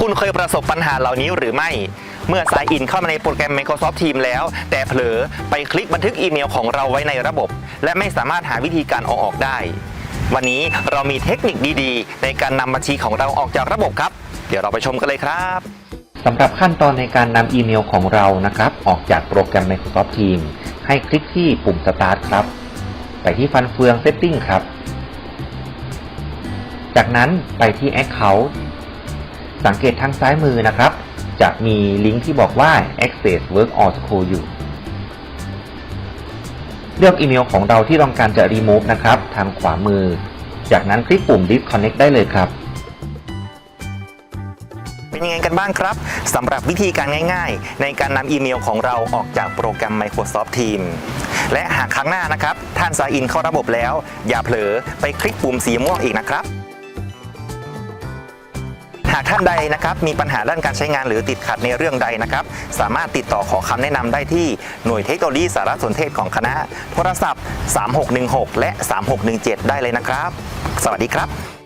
คุณเคยประสบปัญหาเหล่านี้หรือไม่ เมื่อสายอินเข้ามาในโปรแกรม Microsoft Teams แล้ว แต่เผลอไปคลิกบันทึกอีเมลของเราไว้ในระบบ และไม่สามารถหาวิธีการเอาออกได้ วันนี้เรามีเทคนิคดีๆ ในการนำบัญชีของเราออกจากระบบครับ เดี๋ยวเราไปชมกันเลยครับสำหรับขั้นตอนในการนำอีเมลของเรานะครับ ออกจากโปรแกรม Microsoft Teams ให้คลิกที่ปุ่ม Start ครับ ไปที่ฟันเฟือง Setting ครับ จากนั้นไปที่ Account สังเกตทางซ้ายมือนะครับ จะมีลิงก์ที่บอกว่า Access Work or School อยู่ เลือกอีเมลของเราที่ต้องการจะ remove นะครับ ทางขวามือ จากนั้นคลิกปุ่ม disconnect ได้เลยครับเป็นยังไงกันบ้างครับสำหรับวิธีการง่ายๆ ในการนำอีเมลของเราออกจากโปรแกรม Microsoft Teams และหากครั้งหน้านะครับ ท่านสายอินเข้าระบบแล้ว อย่าเผลอไปคลิกปุ่มสีม่วงอีกนะครับ หากท่านใดนะครับมีปัญหาด้านการใช้งานหรือติดขัดในเรื่องใดนะครับ สามารถติดต่อขอคำแนะนำได้ที่หน่วยเทคโนโลยีสารสนเทศของคณะ โทรศัพท์ 3616 และ 3617 ได้เลยนะครับ สวัสดีครับ